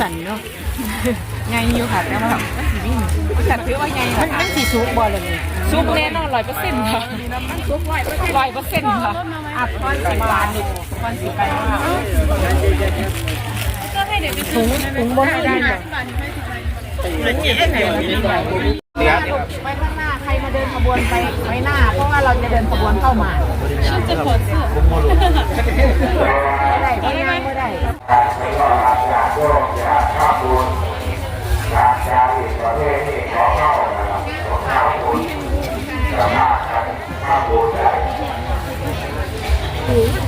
สั่นเนาะไงอยู่ค่ะแต่ว่ามันสีวิ่งแต่ถือว่าไงมันมันสีซุกบอลเลยซุกแน่นอนร้อยเปอร์เซ็นต์ค่ะมันซุกร้อยเปอร์เซ็นต์ร้อยเปอร์เซ็นต์ค่ะอัดคอนสิบบาทนี่คอนสิบไปถุงถุงบนไม่ได้เลย ไปข้างหน้าใครมาเดินขบวนไปไว้หน้า เพราะว่าเราจะเดินขบวนเข้ามาฉันจะถอดเสื้อไม่ได้ไม่ได้ไม่ได้ไห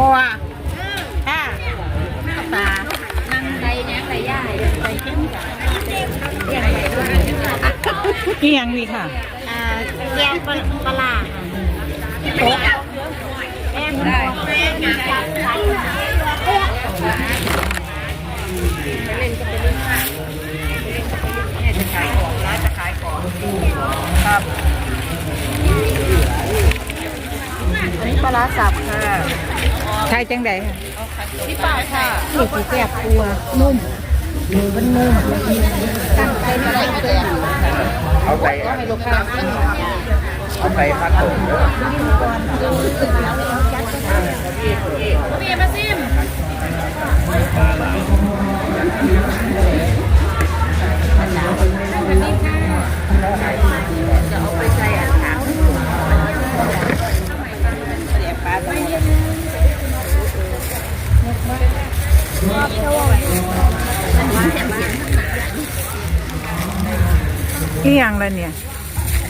บัวค่ะตานั่งใจเนี่ยใจย่ายใจเข้มเรียกอะไรด้วยนี่ยังมีค่ะอ่าแก้วปลาร้าโต๊ะแป้งได้แป้งจับไหลจะขายของร้านจะขายของครับ อันนี้ปลาร้าสับค่ะ ใช่จังใดค่ะพี่ป่าค่ะนี่คือแก้ตัวนุ่มหมูมันนุ่มตั้งใจไม่ได้เกินเอาใจก็ให้ลูกค้าเอาใจพัดผมเด้อพี่มาซิม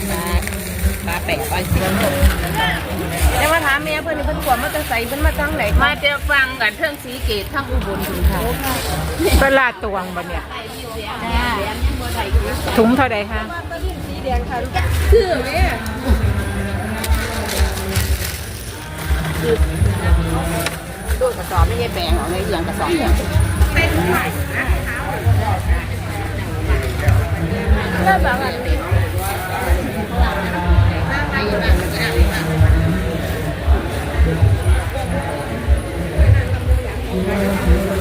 ปลาแปะปลาสิงแต่ว่าถามแม่เพิ่นนี่เพิ่นขวมาจะใส่เพิ่นมาจังไหนมาจะฟังกันเทิงสีเกตทั้งอุบลคุณค่ะปลาตวงบ่เนี่ยถุงเท่าใดคะคือแม่ดูกระสอบไม่ใช่แปลงหรอกเลยอย่างกระสอบเนี่ยแล้วแบบว่า ติด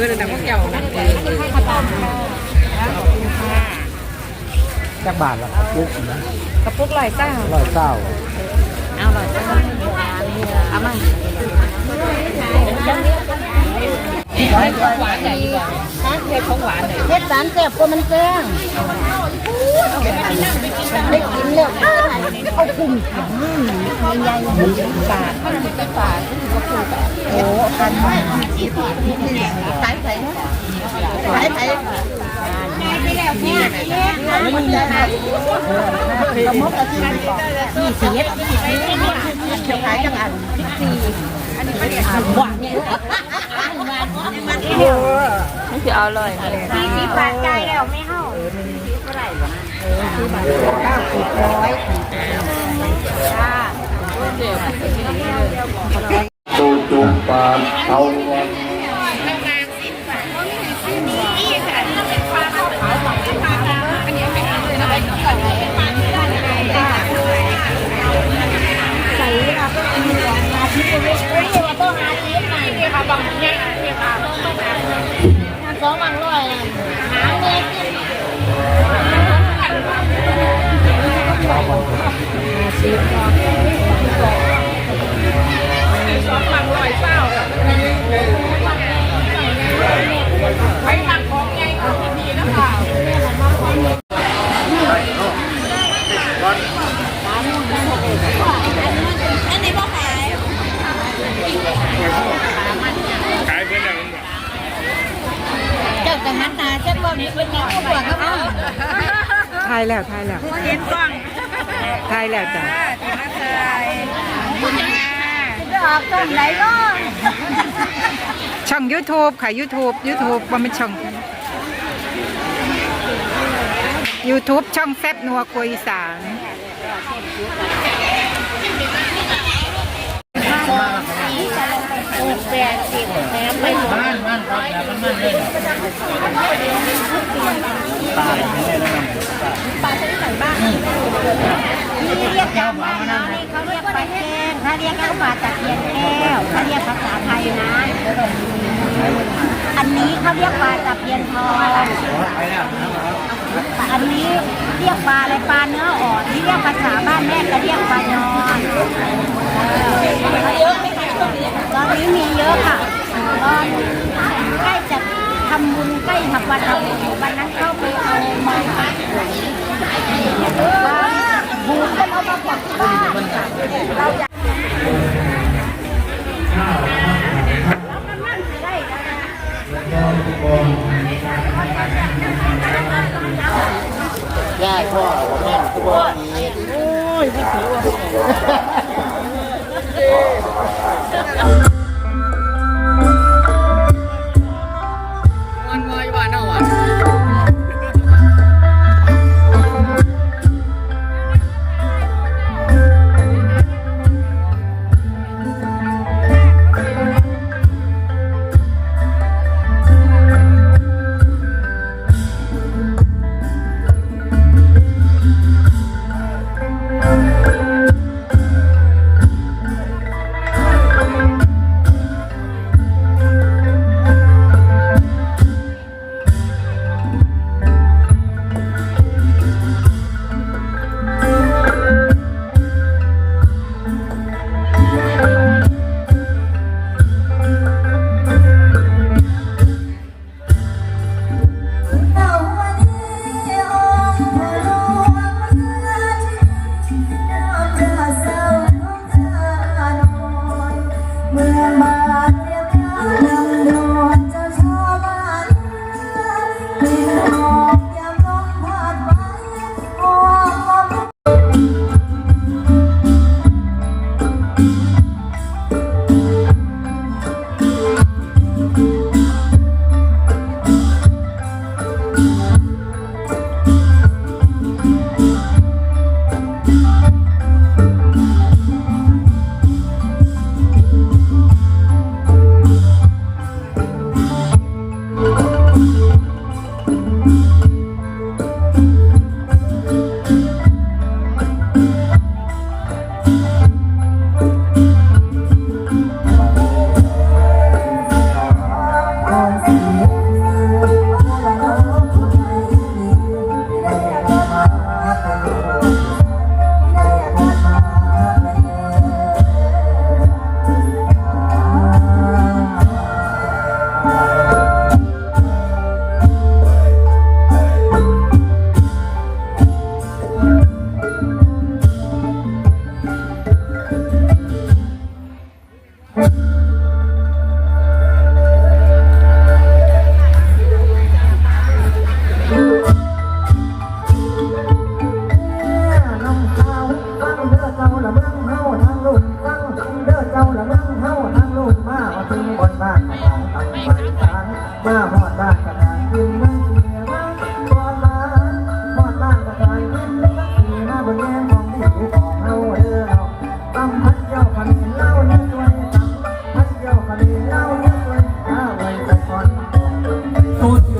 ออเออแต่พวกเจ้านั่นเออเออให้ขบวนจักบาทละกระปุกนะกระปุกลอยเจ้าลอยเจ้าเอาลอยเจ้าเอามาให้ของหวานใหญ่ดีกว่าฮะให้ของหวาน หน่อยสารแซ่บกว่ามันแจ้งได้กินแล้วเอาคุมใหญ่ๆบาทบาทโอ้พันขายไผ่ขายไผ่ไปแล้วเนี่ยมันจะสมมติว่าที่สี่สิบขายจังอันสี่อันนี้ไม่ได้อันหวานเนี่ย นคือเอาเลยสี่สิบบาทจ่ายแล้วไม่เข้าเท่าไหร่หรอสี่บาทเก้าสิบร้อยจ้าตูจุปปาเอาวัน เจ้าแต่มันตาเจ้าบ่มีเป็นยังก็บอกเขาทายแล้วทายแล้วเห็นกล้อง ทายแล้วจ้ะที่ออกต้นไหนก็ช่อง YouTube ค่ะ YouTube YouTube ว่ามันช่อง YouTube ช่องแซบนัวคุยสานแปดสิบแถมไปหมดบ้านบ้าน ครับแล้วมันมันเลยตายไม่ได้แล้วนะปลาชนิดไหนบ้างนี่เรียกยาวมานี่เขาเรียกปลาแห้งถ้าเรียกเขาปลาตะเพียนแก้วถ้าเรียกภาษาไทยนะ อันนี้เขาเรียกปลาตะเพียนทองอันนี้เรียกปลาอะไรปลาเนื้ออ่อนที่เรียกภาษาบ้านแม่ก็เรียกปลานอนเยอะไหมคะช่วงนี้ตอนนี้มีเยอะค่ะตอน ใกล้จะทำบุญใกล้ทำวันเราวันนั้นเข้าไปเอามาบูนกันเอามาปลดที่บ้านเราอยากญาติพ่อ โ